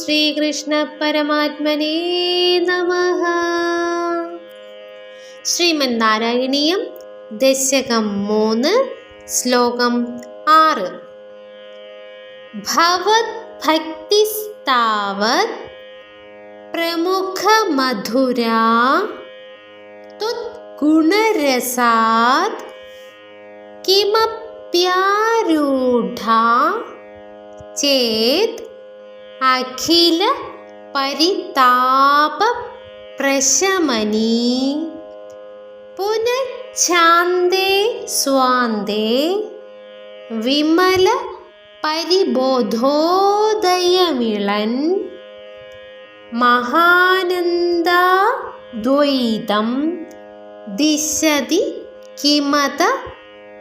ശ്രീകൃഷ്ണ പരമാത്മനേ നമ ശ്രീമൻ നാരായണീയം ദശകം മൂന്ന് ശ്ലോകം ആറ് ഭവത് ഭക്തിസ്താവത് പ്രമുഖമധുരാ ഗുണരസാത് കിമപ്യാരൂഢാ ചേത് അഖില പരിതാപ പ്രശമനീ. പുനഃാന്തേ സ്വാന്തേ. വിമല പരിബോധോദയമിളൻ. മഹാനന്ദദ്വൈതം ദിശതി കിമത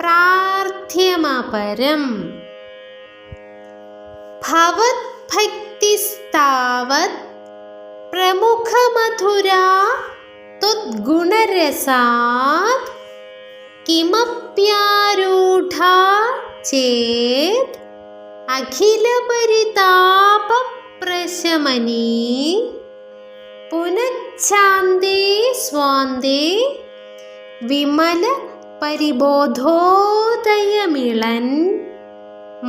പ്രാർത്ഥ്യമപരം. ഭവത് പ്രമുഖമധുരാ ത്വദ്ഗുണരസാത് കിമപ്യാരൂഢാ ചേത് അഖിലപരിതാപപ്രശമനീ പുനഃഛാന്തേ സ്വാന്തേ വിമല പരിബോധോദയമിളൻ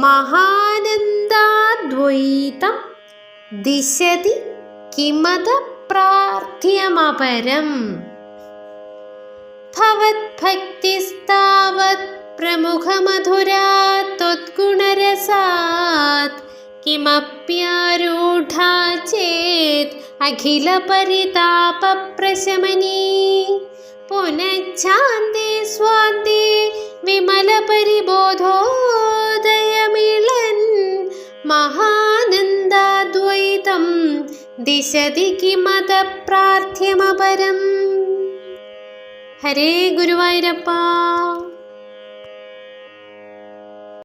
മഹാനന്ദാദ്വൈതം ദിശതി കിമത പ്രാർത്ഥ്യമപരം. ഭവത്ഭക്തിസ്താവത് പ്രമുഖമധുരാ ത്വദ്ഗുണരസാത്. കിമപ്യാരൂഢാ ചേത് അഖിലപരിതാപപ്രശമനീ. പുനഃഛാന്തേ സ്വാന്തേ വിമലപരിബോധോദയമിളൻ മഹാനന്ദാദ്വൈതം ദിശതി കിമതപ്രാർത്ഥ്യമപരം ഹരേ ഗുരുവായൂരപ്പ.